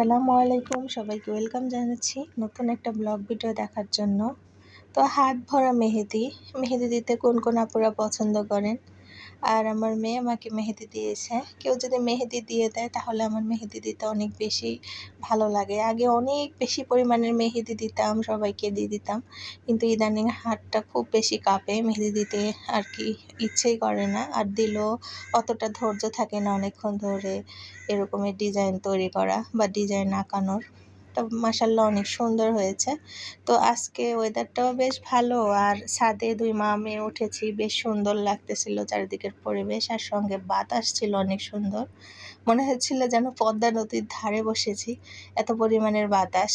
আসসালামু আলাইকুম। সবাইকে ওয়েলকাম জানাচ্ছি নতুন একটা ব্লগ ভিডিও দেখার জন্য। তো হাত ভরা মেহেদি। মেহেদি দিতে কোন কোন আপুরা পছন্দ করেন? আর আমার মেয়ে আমাকে মেহেদি দিয়েছে। কেউ যদি মেহেদি দিয়ে দেয়, তাহলে আমার মেহেদি দিতে অনেক বেশি ভালো লাগে। আগে অনেক বেশি পরিমাণের মেহেদি দিতাম, সবাইকে দিয়ে দিতাম। কিন্তু ইদানিং হাতটা খুব বেশি কাঁপে, মেহেদি দিতে আর কি ইচ্ছেই করে না। আর দিলেও অতটা ধৈর্য থাকে না অনেকক্ষণ ধরে এরকমের ডিজাইন তৈরি করা বা ডিজাইন আঁকানোর। তো মাসাল্লাহ অনেক সুন্দর হয়েছে। তো আজকে ওয়েদারটাও বেশ ভালো আর ছাদে দুই মা মেয়ে উঠেছি, বেশ সুন্দর লাগতেছিল চারিদিকের পরিবেশ আর সঙ্গে বাতাস ছিল অনেক সুন্দর। মনে হচ্ছিল যেন পদ্মা নদীর ধারে বসেছি, এত পরিমাণের বাতাস।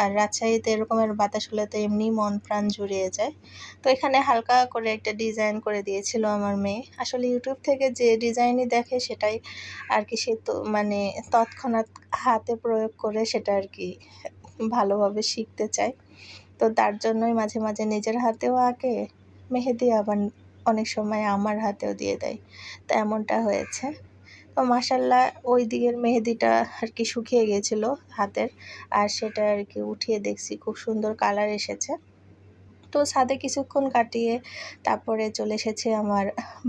আর রাজশাহীতে এরকমের বাতাস হলে তো এমনি মন প্রাণ জুড়িয়ে যায়। তো এখানে হালকা করে একটা ডিজাইন করে দিয়েছিল আমার মেয়ে। আসলে ইউটিউব থেকে যে ডিজাইনই দেখে সেটাই আর কি সে তো মানে তৎক্ষণাৎ হাতে প্রয়োগ করে সেটা আর কি ভালোভাবে শিখতে চায়। তো তার জন্যই মাঝে মাঝে নিজের হাতেও আঁকে, মেহেদি আবার অনেক সময় আমার হাতেও দিয়ে দেয়। তো এমনটা হয়েছে। তো মাসাল্লাহ ওই দিকের মেহেদিটা আর কি শুকিয়ে গেছিল হাতের। আর সেটা আর কি উঠিয়ে দেখছি, খুব সুন্দর কালার এসেছে। তো ছাদে কিছুক্ষণ কাটিয়ে তারপরে চলে এসেছে আমার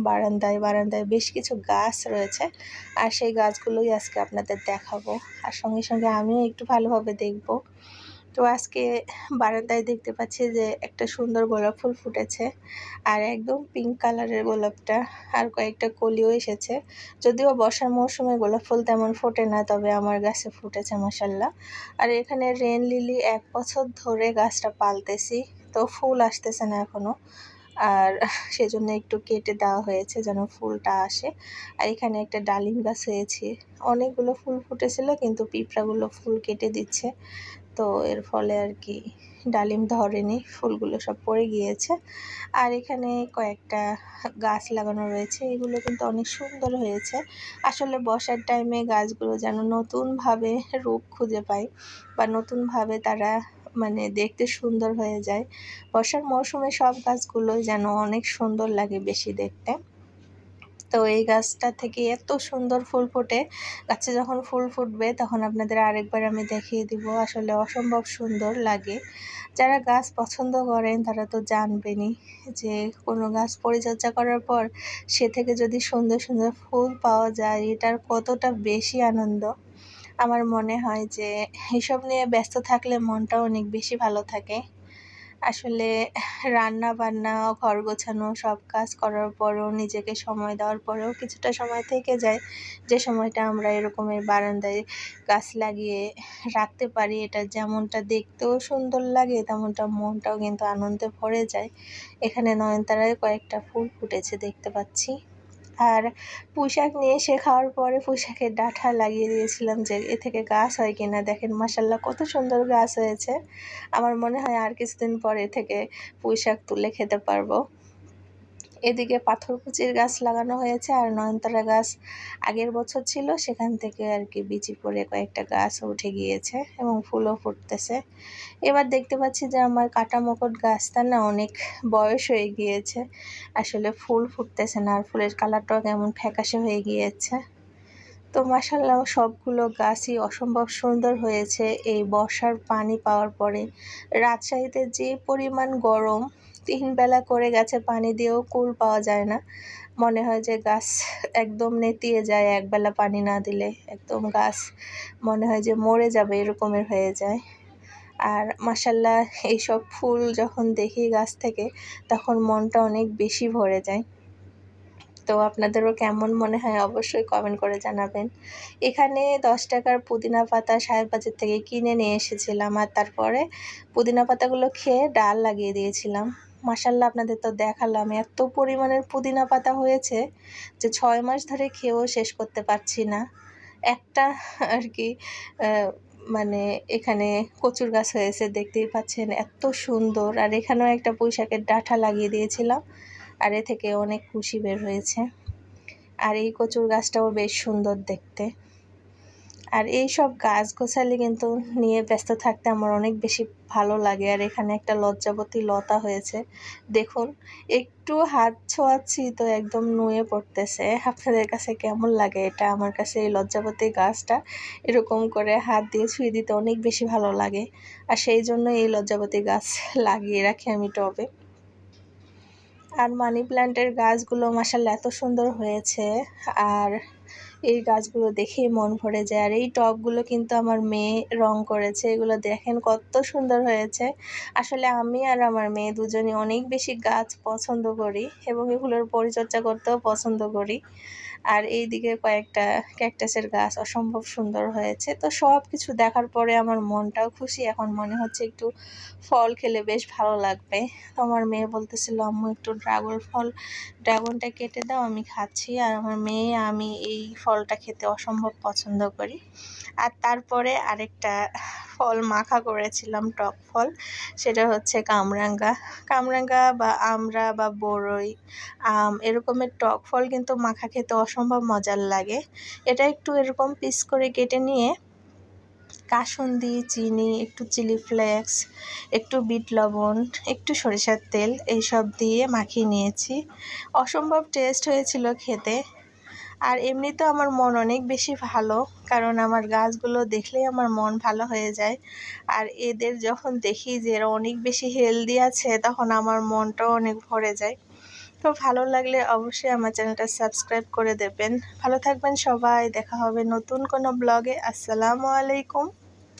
বারান্দায়। বারান্দায় বেশ কিছু গাছ রয়েছে আর সেই গাছগুলোই আজকে আপনাদের দেখাবো। আর সঙ্গে সঙ্গে আমিও একটু ভালোভাবে দেখব। তো আজকে বারান্দায় দেখতে পাচ্ছি যে একটা সুন্দর গোলাপ ফুল ফুটেছে আর একদম পিঙ্ক কালারের গোলাপটা আর কয়েকটা কলিও এসেছে। যদিও বর্ষার মৌসুমে গোলাপ ফুল তেমন ফোটে না, তবে আমার গাছে ফুটেছে মশাল্লা আর এখানে রেন লিলি এক বছর ধরে গাছটা পালতেছি, তো ফুল আসতেছে না এখনও আর সেজন্য একটু কেটে দেওয়া হয়েছে যেন ফুলটা আসে। আর এখানে একটা ডালিম গাছ হয়েছে। অনেকগুলো ফুল ফুটেছিল, কিন্তু পিঁপড়াগুলো ফুল কেটে দিচ্ছে। তো এর ফলে আর কি ডালিম ধরেনি, ফুলগুলো সব পড়ে গিয়েছে। আর এখানে কয়েকটা গাছ লাগানো রয়েছে, এগুলো কিন্তু অনেক সুন্দর হয়েছে। আসলে বর্ষার টাইমে গাছগুলো যেন নতুনভাবে রূপ খুঁজে পায় বা নতুনভাবে তারা মানে দেখতে সুন্দর হয়ে যায়। বর্ষার মৌসুমে সব গাছগুলোই যেন অনেক সুন্দর লাগে বেশি দেখতে। তো এই গাছটা থেকে এত সুন্দর ফুল ফোটে। গাছে যখন ফুল ফুটবে, তখন আপনাদের আরেকবার আমি দেখিয়ে দিব। আসলে অসম্ভব সুন্দর লাগে। যারা গাছ পছন্দ করেন, তারা তো জানবেনই যে কোনো গাছ পরিচর্যা করার পর সে থেকে যদি সুন্দর সুন্দর ফুল পাওয়া যায়, এটার কতটা বেশি আনন্দ। আমার মনে হয় যে এসব নিয়ে ব্যস্ত থাকলে মনটা অনেক বেশি ভালো থাকে। আসলে রান্না বান্না, ঘর গোছানো, সব কাজ করার পরও, নিজেকে সময় দেওয়ার পরেও কিছুটা সময় থেকে যায়। যে সময়টা আমরা এরকমের বারান্দায় গাছ লাগিয়ে রাখতে পারি, এটা যেমনটা দেখতেও সুন্দর লাগে, তেমনটা মনটাও কিন্তু আনন্দে ভরে যায়। এখানে নয়নতারায় কয়েকটা ফুল ফুটেছে দেখতে পাচ্ছি। আর পুঁশাক নিয়ে এসে খাওয়ার পরে পুঁশাকের ডাঁটা লাগিয়ে দিয়েছিলাম যে, এ থেকে গাছ হয় কিনা? দেখেন মাসাল্লাহ কত সুন্দর গাছ হয়েছে। আমার মনে হয় আর কিছুদিন পরে থেকে পুঁইশাক তুলে খেতে পারব। এদিকে পাথরকুচির গাছ লাগানো হয়েছে আর নয়নতারা গাছ আগের বছর ছিল, সেখান থেকে আর কি বিচি পড়ে কয়েকটা গাছ উঠে গিয়েছে এবং ফুলও ফুটতেছে। এবার দেখতে পাচ্ছি যে আমার কাটা মকট গাছটা না অনেক বয়স হয়ে গিয়েছে। আসলে ফুল ফুটতেছে না আর ফুলের কালারটাও কেমন ফ্যাকাশে হয়ে গিয়েছে। তো মাসাল্লাহ সবগুলো গাছই অসম্ভব সুন্দর হয়েছে এই বর্ষার পানি পাওয়ার পরে। রাজশাহীতে যে পরিমাণ গরম তিন বেলা করে গাছে পানি দিয়েও কুল পাওয়া যায় না। মনে হয় যে গাছ একদম নেতিয়ে যায় একবেলা পানি না দিলে একদম গাছ মনে হয় যে মরে যাবে এরকমের হয়ে যায়। আর মাসাল্লাহ এইসব ফুল যখন দেখি গাছ থেকে, তখন মনটা অনেক বেশি ভরে যায়। তো আপনাদেরও কেমন মনে হয় অবশ্যই কমেন্ট করে জানাবেন। এখানে দশ টাকার পুদিনা পাতা সাহেব বাজার থেকে কিনে নিয়ে এসেছিলাম আর তারপরে পুদিনা পাতাগুলো খেয়ে ডাল লাগিয়ে দিয়েছিলাম। মাসাল্লাহ আপনাদের তো দেখালাম, এত পরিমাণের পুদিনা পাতা হয়েছে যে ছয় মাস ধরে খেয়েও শেষ করতে পারছি না। একটা আর কি মানে এখানে কচুর গাছ হয়েছে, দেখতেই পাচ্ছেন এত সুন্দর। আর এখানেও একটা পুঁইশাকের ডাঁটা লাগিয়ে দিয়েছিলাম, আর এ থেকে অনেক খুশি বের হয়েছে। আর এই কচুর গাছটাও বেশ সুন্দর দেখতে। আর এই সব গাছ গোছালি কিন্তু নিয়ে ব্যস্ত থাকতে আমার অনেক বেশি ভালো লাগে। আর এখানে একটা লজ্জাবতী লতা হয়েছে। দেখুন, একটু হাত ছোঁয়াচ্ছি তো একদম নুয়ে পড়তেছে। আপনাদের কাছে কেমন লাগে এটা? আমার কাছে এই লজ্জাবতী গাছটা এরকম করে হাত দিয়ে ছুঁয়ে দিতে অনেক বেশি ভালো লাগে। আর সেই জন্য এই লজ্জাবতী গাছ লাগিয়ে রাখি আমি টবে। আর মানি প্ল্যান্টের গাছগুলো মাসাল্লাহ এত সুন্দর হয়েছে। আর এই গাছগুলো দেখেই মন ভরে যায়। আর এই টবগুলো কিন্তু আমার মেয়ে রং করেছে। এগুলো দেখেন কত সুন্দর হয়েছে। আসলে আমি আর আমার মেয়ে দুজনে অনেক বেশি গাছ পছন্দ করি এবং এগুলোর পরিচর্যা করতেও পছন্দ করি। আর এই দিকে কয়েকটা ক্যাকটাসের গাছ অসম্ভব সুন্দর হয়েছে। তো সব কিছু দেখার পরে আমার মনটাও খুশি। এখন মনে হচ্ছে একটু ফল খেলে বেশ ভালো লাগবে। তো আমার মেয়ে বলতেছিল, আম্মু, একটু ড্রাগন ফল, ড্রাগনটা কেটে দাও, আমি খাচ্ছি। আর আমার মেয়ে, আমি এই ফলটা খেতে অসম্ভব পছন্দ করি। আর তারপরে আরেকটা ফল মাখা করেছিলাম, টক ফল। সেটা হচ্ছে কামরাঙ্গা। কামরাঙ্গা বা আমড়া বা বড়ই আম এরকমের টক ফল কিন্তু মাখা খেতে অসম্ভব মজার লাগে। এটা একটু এরকম পিস করে কেটে নিয়ে কাসুন্দি, চিনি, একটু চিলি ফ্লেক্স, একটু বিট লবণ, একটু সরিষার তেল, এইসব দিয়ে মাখিয়ে নিয়েছি। অসম্ভব টেস্ট হয়েছিল খেতে। আর এমনিতেও আমার মন অনেক বেশি ভালো, কারণ আমার গাছগুলো দেখলেই আমার মন ভালো হয়ে যায়। আর এদের যখন দেখি যে এরা অনেক বেশি হেলদি আছে, তখন আমার মনটাও অনেক ভরে যায়। তো ভালো লাগলে অবশ্যই আমার চ্যানেলটা সাবস্ক্রাইব করে দেবেন। ভালো থাকবেন সবাই, দেখা হবে নতুন কোনো ব্লগে আসসালামু আলাইকুম।